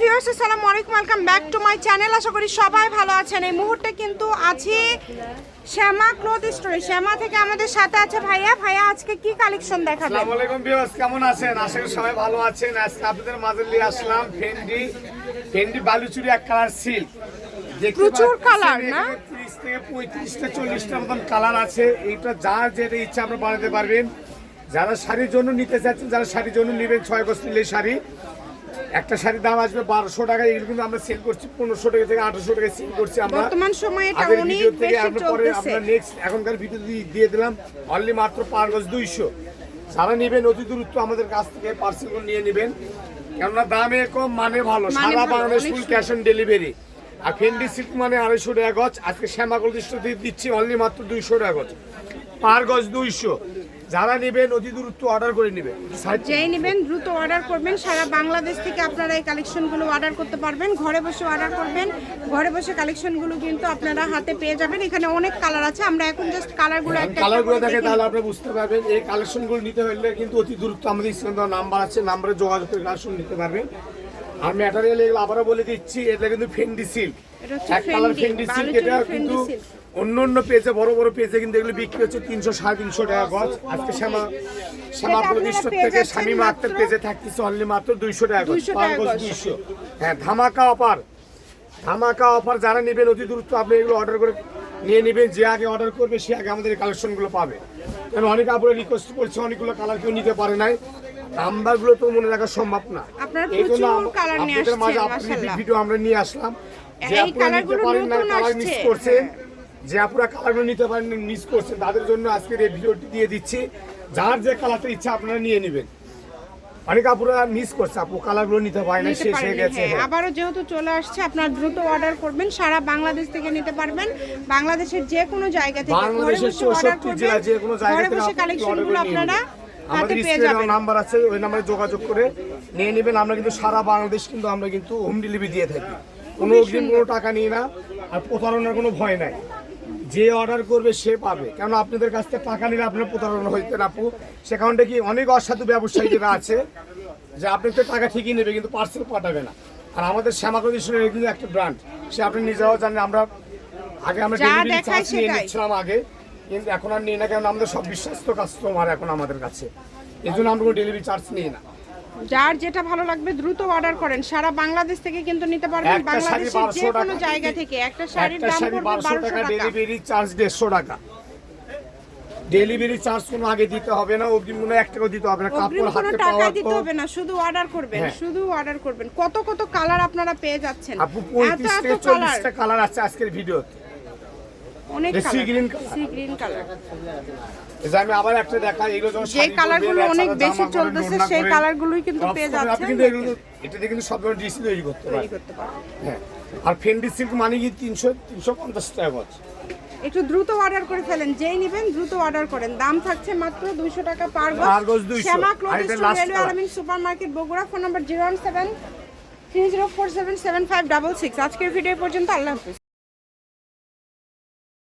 Viewers আসসালামু আলাইকুম welcome back to my channel আশা করি সবাই ভালো আছেন। এই মুহূর্তে কিন্তু আছি শ্যামা ক্লথ স্টোরে শ্যামা থেকে আমাদের সাথে আছে ভাইয়া। ভাইয়া আজকে কি কালেকশন দেখাবেন? আসসালামু আলাইকুম ভিউয়ার্স কেমন আছেন? আশা করি সবাই ভালো আছেন। আজকে আপনাদের মাঝে নিয়ে আসলাম ফেন্ডি ফেন্ডি বালুচুরি এক কালার সিল্ক প্রচুর colour, না? এখানে 30 থেকে পঁয়ত্রিশটা চল্লিশটা মতন কালার আছে। এইটা যার যেটা ইচ্ছা আপনারা বানাতে পারবেন। যারা শাড়ির জন্য নিতে চাচ্ছেন যারা শাড়ির জন্য নেবেন ছয় গজ নিলে শাড়ি। একটা শাড়ির দাম আসবে বারোশো টাকা এগুলো কিন্তু আমরা সেল করছি পনেরোশো টাকা থেকে আঠারোশো টাকা সেল করছি আমরা। বর্তমান সময়ে এটা অনেক বেশি আমরা পরে আমরা নেক্সট এখনকার ভিডিও দিয়ে দিলাম অনলি মাত্র পার গজ দুইশো। যারা নেবেন অতি দূরত্ব আমাদের কাছ থেকে পার্সেলগুলো নিয়ে নেবেন। কেননা দামে কম মানে ভালো। মানে সারা Bangladesh full cash on delivery R Fendi silk মানে আড়াইশো টাকা গজ আজকে শ্যামাগল দৃষ্টি দিচ্ছি অনলি মাত্র দুইশো টাকা গজ। পার গজ দুইশো। যারা নেবেন অতি দ্রুত অর্ডার করে নেবেন। যেই নেবেন দ্রুত অর্ডার করবেন। সারা বাংলাদেশ থেকে আপনারা এই কালেকশনগুলো অর্ডার করতে পারবেন। ঘরে বসে অর্ডার করবেন। ঘরে বসে কালেকশনগুলো কিন্তু আপনারা হাতে পেয়ে যাবেন। এখানে অনেক কালার আছে। আমরা এখন জাস্ট কালারগুলো একটা কালারগুলো দেখে তাহলে আপনি বুঝতে পারবেন। এই কালেকশনগুলো নিতে হলে কিন্তু অতি দ্রুত আমাদের স্ক্রিনে নাম্বার আছে। নাম্বারে যোগাযোগ করে কালেকশন নিতে পারবেন। আর ম্যাটেরিয়াল এগুলো আবারও বলে দিচ্ছি এটা কিন্তু ফেন্ডি সিল্ক এক কালার ফেন্ডি, সিল্ক এটা কিন্তু অন্য অন্য পেজে বড় বড় পেজে কিন্তু এগুলো বিক্রি হচ্ছে তিনশো সাড়ে তিনশো টাকা গজ। আজকে শ্যামা শ্যামা আপনারা প্রতিষ্ঠা পেয়ে থেকে স্বামী মাত্র মাত্র- পেজে থাকতেছে অনলি মাত্র দুইশো টাকা গজ 200 গজ গজ। দুইশো। হ্যাঁ ধামাকা অফার ধামাকা অফার যারা নেবেন অতি দ্রুত আপনি এগুলো অর্ডার করে নিয়ে নেবেন যে আগে অর্ডার করবে সে আগে আমাদের কালেকশনগুলো পাবে। কারণ অনেক আপুরে রিকোয়েস্ট করছে অনেকগুলো কালার কেউ নিতে পারে নাই। নাম্বারগুলো তো মনে রাখা সম্ভব না। এই জন্য আপনাদের মাঝে মাশাআল্লাহ। ভিডিও আমরা নিয়ে আসলাম। যে আপনারা নিতে পারেন না কালার মিস। করছেন যে আপুরা কালারগুলো নিতে পারেন মিস করছেন তাদের জন্য আজকের এই ভিডিওটি দিয়ে দিচ্ছি। যার যে কালারটা ইচ্ছা আপনারা নিয়ে নেবেন। অনেক আপুরা মিস করছে আপু কালারগুলো নিতে পারে না শেষ হয়ে গেছে হ্যাঁ। হ্যাঁ। আবারও যেহেতু চলে আসছে আপনার দ্রুত অর্ডার করবেন সারা বাংলাদেশ থেকে নিতে পারবেন। বাংলাদেশের যে কোনো জায়গা থেকে বাংলাদেশের বসে অর্ডার চৌষট্টি জেলা যে কোনো জায়গা থেকে আপনি কালেকশনগুলো আপনারা আমাদের স্ক্রিনে নাম্বার আছে ওই নাম্বারে যোগাযোগ করে নিয়ে নেবেন। আমরা কিন্তু সারা বাংলাদেশ কিন্তু আমরা কিন্তু হোম ডেলিভারি দিয়ে থাকি। কোনো অগ্রিম কোনো টাকা নিয়ে না আর প্রতারণার কোনো ভয় নাই। যে অর্ডার করবে সে পাবে। কেন আপনাদের কাছ থেকে টাকা নিলে আপনার প্রতারণা হইতেন আপু সে কারণটা কি অনেক অসাধু ব্যবসায়ী যারা আছে যে আপনি তো টাকা ঠিকই নেবে কিন্তু পার্সেল পাঠাবে না। আর আমাদের শ্যামা কন্ডিশনের কিন্তু একটা ব্র্যান্ড সে আপনি নিজেরাও জানেন আমরা আগে আমরা ডেলিভারি চার্জ নিয়ে। নিচ্ছিলাম আগে। কিন্তু এখন আর নিই না কারণ আমাদের সব বিশ্বস্ত কাস্টমার এখন আমাদের কাছে। এই জন্য আমরা কোনো ডেলিভারি চার্জ নিই না। যার যেটা ভালো লাগবে দ্রুত অর্ডার করেন। সারা বাংলাদেশ থেকে কিন্তু নিতে পারবেন বাংলাদেশের যে কোনো জায়গা থেকে। একটা শাড়ির দাম পড়বে বারোশো বারোশো টাকা টাকা। ডেলিভারি চার্জ দেড়শো টাকা। ডেলিভারি চার্জ কোনো আগে দিতে হবে না অগ্রিম কোনো এক টাকা দিতে হবে না কাপড় কোনো হাতে টাকা দিতে হবে না শুধু অর্ডার করবেন হ্যাঁ। শুধু অর্ডার করবেন। কত কত কালার আপনারা পেয়ে যাচ্ছেন। আপু এত পঁয়ত্রিশ এত থেকে কালার চল্লিশটা কালার আছে আজকের ভিডিওতে অনেক এটা sea colour sea green colour এই যে আমি আবার একটা দেখাই এগুলো যখন যে কালারগুলো অনেক বেশি চলতেছে সেই কালারগুলোই কিন্তু পেয়ে করেন, আপনি কিন্তু এগুলো এটাতে কিন্তু সব ধরনের ডিসি তৈরি করতে পারেন হ্যাঁ। আর ফেন্ডি সিল্ক মানে কি? টাকা একটু দ্রুত অর্ডার করে ফেলেন যেই নেবেন দ্রুত অর্ডার করেন। দাম থাকছে মাত্র দুইশো টাকা পার গজ Shyama cloth railway Alamin Bogura phone number one seven three zero four seven seven five double six আজকের ভিডিও পর্যন্ত আল্লাহ হাফিজ।